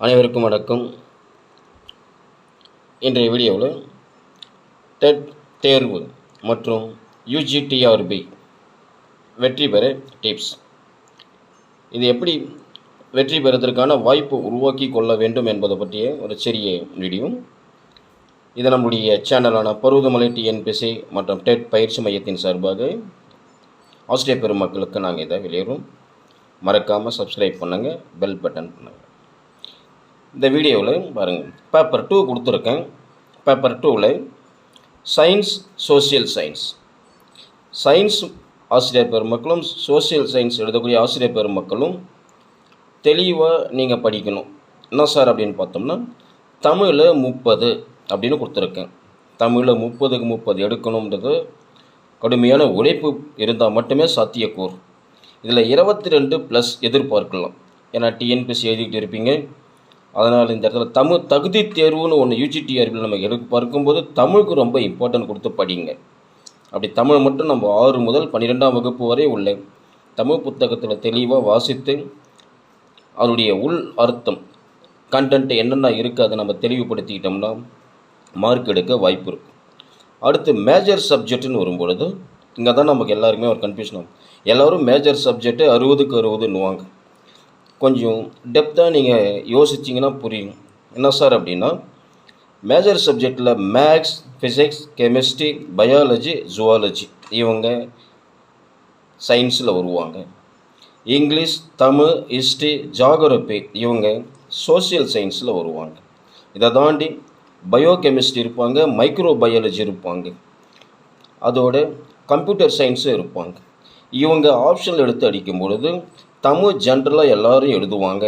அனைவருக்கும் வணக்கம். இன்றைய வீடியோவில் டெட் தேர்வு மற்றும் யூஜிடிஆர்பி வெற்றி பெற டிப்ஸ் இது எப்படி வெற்றி பெறுவதற்கான வாய்ப்பு உருவாக்கி கொள்ள வேண்டும் என்பதை பற்றிய ஒரு சிறிய வீடியோ இது நம்முடைய சேனலான பருவதமலை டிஎன்பிசி மற்றும் டெட் பயிற்சி மையத்தின் சார்பாக. ஆஸ்திரேலிய பெருமக்களுக்கு நாங்கள் இதை வெளியேறோம் மறக்காமல் சப்ஸ்கிரைப் பண்ணுங்கள் பெல் பட்டன் பண்ணுங்கள் இந்த வீடியோவில் பாருங்கள். பேப்பர் டூ கொடுத்துருக்கேன். பேப்பர் டூவில் சயின்ஸ் சோஷியல் சயின்ஸ் சயின்ஸ் ஆசிரியர் பெருமக்களும் சோஷியல் சயின்ஸ் எழுதக்கூடிய ஆசிரியர் பெருமக்களும் தெளிவாக நீங்கள் படிக்கணும். என்ன சார் அப்படின்னு பார்த்தோம்னா தமிழில் முப்பது அப்படின்னு கொடுத்துருக்கேன். தமிழில் முப்பதுக்கு முப்பது எடுக்கணுன்றது கடுமையான உழைப்பு இருந்தால் மட்டுமே சாத்தியக்கூறு. இதில் இருபத்தி ரெண்டு ப்ளஸ் எதிர்பார்க்கலாம். ஏன்னா டிஎன்பிசி எழுதிக்கிட்டு இருப்பீங்க. அதனால் இந்த இடத்துல தமிழ் தகுதி தேர்வுன்னு ஒன்று யூஜிடிஆர்பியில் நம்ம எடுக்க பார்க்கும்போது தமிழுக்கு ரொம்ப இம்பார்ட்டன்ட் கொடுத்து படிங்க. அப்படி தமிழ் மட்டும் நம்ம ஆறு முதல் பன்னிரெண்டாம் வகுப்பு வரை உள்ள தமிழ் புத்தகத்தில் தெளிவாக வாசித்து அதனுடைய உள் அர்த்தம் கண்டென்ட் என்னென்ன இருக்குது அதை நம்ம தெளிவுபடுத்திக்கிட்டோம்னா மார்க் எடுக்க வாய்ப்பு இருக்கும் அடுத்து மேஜர் சப்ஜெக்ட்னு வரும்பொழுது இங்கே தான் நமக்கு எல்லாருமே ஒரு கன்ஃபியூஷன் ஆகும். எல்லோரும் மேஜர் சப்ஜெக்ட்டு அறுபதுக்கு அறுபதுன்னுவாங்க. கொஞ்சம் டெப்த்தாக நீங்கள் யோசிச்சிங்கன்னா புரியும். என்ன சார் அப்படின்னா மேஜர் சப்ஜெக்டில் maths physics chemistry biology zoology இவங்க சயின்ஸில் வருவாங்க. இங்கிலீஷ் தமிழ் ஹிஸ்ட்ரி ஜாகிரபி இவங்க சோசியல் சயின்ஸில் வருவாங்க. இதை தாண்டி பயோகெமிஸ்ட்ரி இருப்பாங்க மைக்ரோ பயாலஜி இருப்பாங்க. அதோட கம்ப்யூட்டர் சயின்ஸும் இருப்பாங்க. இவங்க ஆப்ஷன் எடுத்து அடிக்கும் பொழுது தமிழ் ஜென்ரலாக எல்லோரும் எழுதுவாங்க.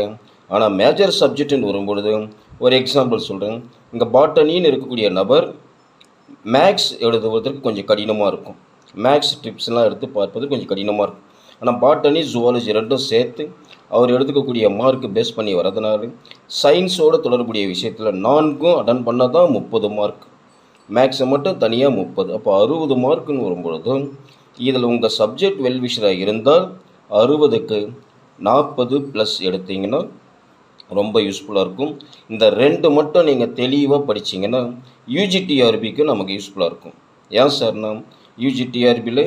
ஆனால் மேஜர் சப்ஜெக்ட்னு வரும்பொழுது ஒரு எக்ஸாம்பிள் சொல்கிறேன் இங்கே பாட்டனின்னு இருக்கக்கூடிய நபர் மேக்ஸ் எழுதுவதற்கு கொஞ்சம் கடினமாக இருக்கும். மேக்ஸ் டிப்ஸ்லாம் எடுத்து பார்ப்பது கொஞ்சம் கடினமாக இருக்கும். ஆனால் பாட்டனி ஜுவாலஜி ரெண்டும் சேர்த்து அவர் எடுத்துக்கக்கூடிய மார்க் பேஸ் பண்ணி வரதுனால சயின்ஸோடு தொடர்புடைய விஷயத்தில் நான்கும் அட்டன் பண்ணால் தான் முப்பது மார்க் மேக்ஸை மட்டும் தனியாக முப்பது. அப்போ அறுபது மார்க்குன்னு வரும்பொழுது இதில் உங்கள் சப்ஜெக்ட் வெல்விஷராக இருந்தால் அறுபதுக்கு நாற்பது ப்ளஸ் எடுத்தீங்கன்னா ரொம்ப யூஸ்ஃபுல்லாக இருக்கும். இந்த ரெண்டு மட்டும் நீங்கள் தெளிவாக படிச்சிங்கன்னா யூஜிடிஆர்பிக்கு நமக்கு யூஸ்ஃபுல்லாக இருக்கும். ஏன் சார்னா யூஜிடிஆர்பியில்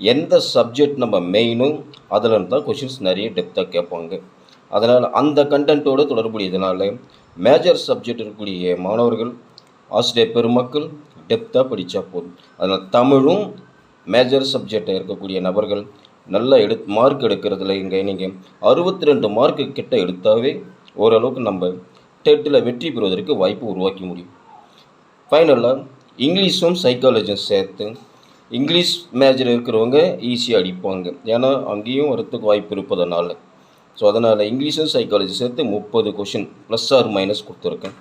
எந்த சப்ஜெக்ட் நம்ம மெயினும் அதில் இருந்தால் கொஷின்ஸ் நிறைய டெப்த்தாக கேட்பாங்க. அதனால் அந்த கண்டென்ட்டோடு தொடர்புடையதுனால மேஜர் சப்ஜெக்ட் இருக்கக்கூடிய மாணவர்கள் ஆசிரியர் பெருமக்கள் டெப்த்தாக படித்தா போதும். அதனால் தமிழும் மேஜர் சப்ஜெக்டாக இருக்கக்கூடிய நபர்கள் நல்லா எடு மார்க் எடுக்கிறதுல இங்கே நீங்கள் அறுபத்தி ரெண்டு மார்க்கு கிட்ட எடுத்தாவே ஓரளவுக்கு நம்ம டெட்டில் வெற்றி பெறுவதற்கு வாய்ப்பு உருவாக்கி முடியும். ஃபைனலாக இங்கிலீஷும் சைக்காலஜியும் சேர்த்து இங்கிலீஷ் மேஜர் இருக்கிறவங்க ஈஸியாக அடிப்பாங்க. ஏன்னா அங்கேயும் வரத்துக்கு வாய்ப்பு இருப்பதனால. ஸோ அதனால் இங்கிலீஷும் சைக்காலஜி சேர்த்து முப்பது கொஷின் ப்ளஸ் ஆர் மைனஸ் கொடுத்துருக்கேன்.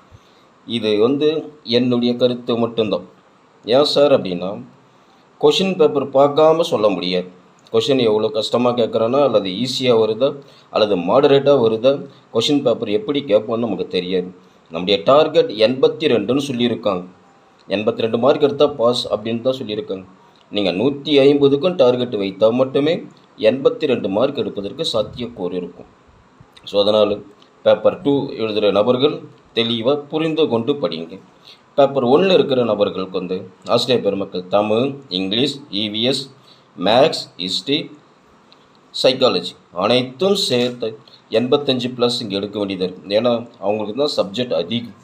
இது வந்து என்னுடைய கருத்து மட்டும்தான். ஏன் சார் அப்படின்னா கொஷின் பேப்பர் பார்க்காம சொல்ல முடியாது. கொஷின் எவ்வளோ கஷ்டமாக கேட்குறானா அல்லது ஈஸியாக வருதா அல்லது மாடரேட்டாக வருதா கொஷின் பேப்பர் எப்படி கேட்போன்னு நமக்கு தெரியாது. நம்முடைய டார்கெட் எண்பத்தி ரெண்டுன்னு சொல்லியிருக்காங்க. எண்பத்தி ரெண்டு மார்க் எடுத்தால் பாஸ் அப்படின்னு தான் சொல்லியிருக்காங்க. நீங்கள் நூற்றி ஐம்பதுக்கும் டார்கெட் வைத்தால் மட்டுமே எண்பத்தி ரெண்டு மார்க் எடுப்பதற்கு சாத்தியக்கூறு இருக்கும். ஸோ அதனால் பேப்பர் டூ எழுதுகிற நபர்கள் தெளிவாக புரிந்து கொண்டு படிங்க பேப்பர் ஒன்றில் இருக்கிற நபர்களுக்கு வந்து ஆசிரியர் பெருமக்கள் Tamil English EVS maths history psychology அனைத்தும் சேர்த்து எண்பத்தஞ்சு ப்ளஸ் இங்கே எடுக்க வேண்டியதாக இருக்குது ஏன்னா அவங்களுக்கு தான் சப்ஜெக்ட் அதிகம்.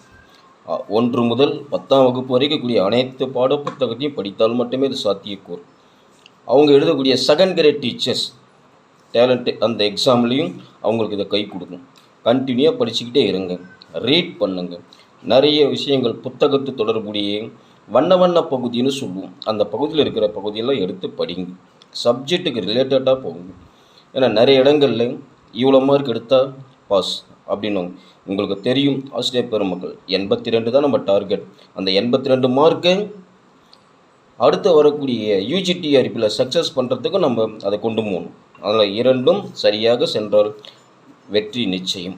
ஒன்று முதல் பத்தாம் வகுப்பு வரைக்கும் கூடிய அனைத்து பாடப்புத்தகத்தையும் படித்தால் மட்டுமே இது சாத்தியக்கூறு. அவங்க எழுதக்கூடிய செகண்ட் கிரேட் டீச்சர்ஸ் டேலண்ட் அந்த எக்ஸாம்லேயும் அவங்களுக்கு இதை கை கொடுக்கும் கண்டினியூவாக படிச்சுக்கிட்டே இருங்க. ரீட் பண்ணுங்க. நிறைய விஷயங்கள் புத்தகத்து தொடர்புடைய வண்ண வண்ண பகுதின்னு சொல்லுவோம். அந்த பகுதியில் இருக்கிற பகுதியெல்லாம் எடுத்து படிங்க. சப்ஜெக்ட்டுக்கு ரிலேட்டடாக போகும் ஏன்னா நிறைய இடங்களில் இவ்வளோ மார்க் எடுத்தால் பாஸ் அப்படின்னு உங்களுக்கு தெரியும் ஆசிரியர் பெருமக்கள். எண்பத்தி ரெண்டு தான் நம்ம டார்கெட் அந்த எண்பத்தி ரெண்டு மார்க்கை அடுத்து வரக்கூடிய யூஜிடி அறிப்பில் சக்ஸஸ் பண்ணுறதுக்கு நம்ம அதை கொண்டு போகணும். அதில் இரண்டும் சரியாக சென்றால் வெற்றி நிச்சயம்.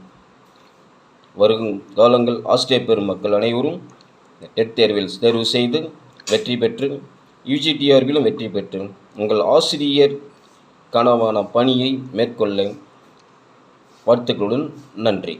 வரும் காலங்கள் ஆசிரியர் பெருமக்கள் அனைவரும் டெட் தேர்வில் தேர்வு செய்து வெற்றி பெற்று யூஜிடிஆர்பிலும் வெற்றி பெற்று உங்கள் ஆசிரியர் கனவான பணியை மேற்கொள்ள வாழ்த்துக்களுடன் நன்றி.